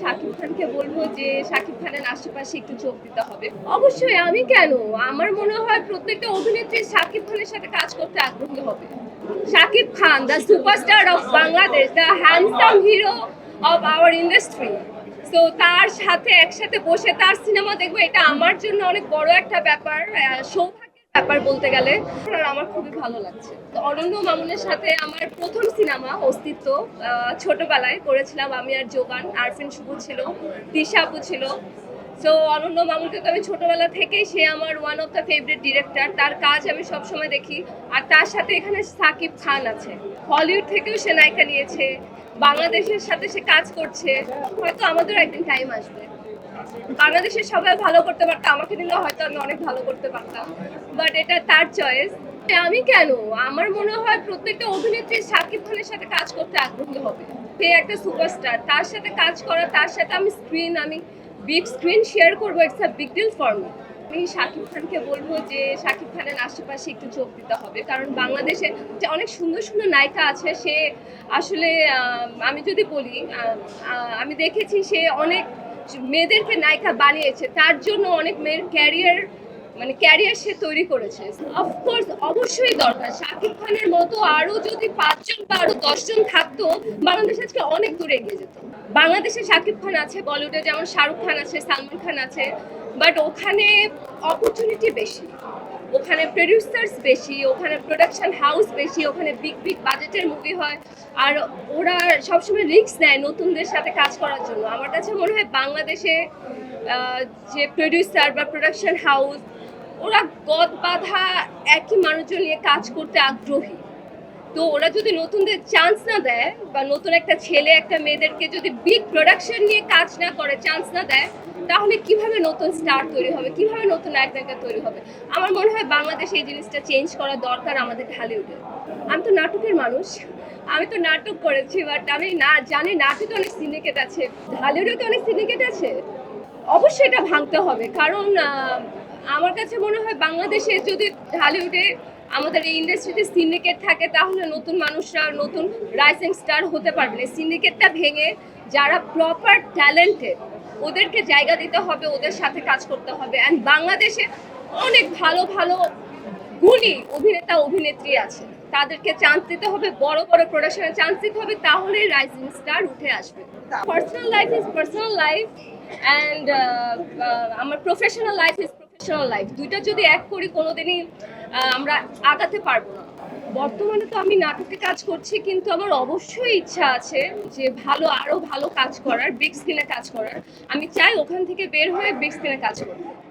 শাকিব খানকে বলব যে শাকিব খানের আশেপাশে একটু চোখ দিতে হবে। অবশ্যই আমি কেন? আমার মনে হয় প্রত্যেকটা অভিনেত্রী শাকিব খানের সাথে কাজ করতে আগ্রহী হবে। Shakib Khan the superstar of Bangladesh the handsome hero of our industry তো তার সাথে একসাথে বসে তার সিনেমা দেখব এটা আমার জন্য অনেক বড় একটা ব্যাপার। আহ, সৌভাগ্যের ব্যাপার বলতে গেলে আমার খুবই ভালো লাগছে। অনন্য মামুনের সাথে আমার প্রথম সিনেমা, অস্তিত্ব ছোটবেলায় করেছিলাম আমি আর যোগান আরফিন শুভ ছিল, দিশা আপু ছিল। সো অনন্য মামুনকে তো আমি ছোটবেলা থেকেই সে আমার one of the favourite director তার কাজ আমি সবসময় দেখি। আর তার সাথে এখানে সাকিব খান আছে। হলিউড থেকেও সে নায়িকা নিয়েছে, বাংলাদেশের সাথে সে কাজ করছে। হয়তো আমাদের একদিন টাইম আসবে। বাংলাদেশের সবাই ভালো করতে পারতো আমাকে দিলে হয়তো আমি অনেক ভালো করতে পারতাম। বাট এটা তার চয়েস আমি কেন? আমার মনে হয় প্রত্যেকটা অভিনেত্রী শাকিব খানের সাথে কাজ করতে আগ্রহী হবে। সে একটা সুপারস্টার তার সাথে কাজ করা, তার সাথে আমি স্ক্রিন আমি বিগ স্ক্রিন শেয়ার করব it's a big deal for me আমি শাকিব খানকে বলব যে শাকিব খানের আশেপাশে একটু চোখ দিতে হবে। কারণ বাংলাদেশে যে অনেক সুন্দর সুন্দর নায়িকা আছে, সে আসলে আমি যদি বলি আমি দেখেছি সে অনেক মেয়েদেরকে নায়িকা বানিয়েছে, তার জন্য অনেক মেয়ের ক্যারিয়ার মানে ক্যারিয়ার সে তৈরি করেছে। অফকোর্স অবশ্যই দরকার। শাকিব খানের মতো আরও যদি পাঁচজন বা আরও দশজন থাকতো, বাংলাদেশ আজকে অনেক দূরে এগিয়ে যেত। বাংলাদেশে শাকিব খান আছে, বলিউডে যেমন শাহরুখ খান আছে, সালমান খান আছে বাট ওখানে অপরচুনিটি বেশি। ওখানে প্রডিউসার্স বেশি, ওখানে প্রোডাকশন হাউস বেশি, ওখানে বিগ বিগ বাজেটের মুভি হয়। আর ওরা সবসময় রিক্স নেয় নতুনদের সাথে কাজ করার জন্য। আমার কাছে মনে হয় বাংলাদেশে যে প্রডিউসার বা প্রোডাকশন হাউস ওরা গদ বাঁধা একই মানুষজন নিয়ে কাজ করতে আগ্রহী। তো ওরা যদি নতুনদের চান্স না দেয় বা নতুন একটা ছেলে, একটা মেয়েদেরকে যদি বিগ প্রোডাকশন নিয়ে কাজ না করে চান্স না দেয়, তাহলে কীভাবে নতুন স্টার তৈরি হবে? কীভাবে নতুন নায়ক তৈরি হবে? আমার মনে হয় বাংলাদেশে এই জিনিসটা চেঞ্জ করা দরকার আমাদের ঢালিউডে আমি তো নাটকের মানুষ। আমি তো নাটক করেছি বাট আমি না জানি নাটকে অনেক সিন্ডিকেট আছে। ঢালিউডে তো অনেক সিন্ডিকেট আছে। অবশ্যই এটা ভাঙতে হবে। কারণ আমার কাছে মনে হয় বাংলাদেশে যদি ঢালিউডে আমাদের এই ইন্ডাস্ট্রিতে সিন্ডিকেট থাকে, তাহলে নতুন মানুষরা, নতুন রাইজিং স্টার হতে পারবে না। সিন্ডিকেটটা ভেঙে যারা প্রপার ট্যালেন্টেড ওদেরকে জায়গা দিতে হবে, ওদের সাথে কাজ করতে হবে। অ্যান্ড বাংলাদেশে অনেক ভালো ভালো গুণী অভিনেতা, অভিনেত্রী আছে। তাদেরকে চান্স দিতে হবে, বড় বড় প্রোডাকশনে চান্স দিতে হবে তাহলে রাইজিং স্টার উঠে আসবে। Personal life is personal life and আমার professional life is professional life দুইটা যদি এক করি, কোনোদিনই আমরা আগাতে পারব না। বর্তমানে তো আমি নাটকে কাজ করছি, কিন্তু আমার অবশ্যই ইচ্ছা আছে যে ভালো, আরও ভালো কাজ করার বিগ স্ক্রিনে কাজ করার। আমি চাই ওখান থেকে বের হয়ে বিগ স্ক্রিনে কাজ করতে।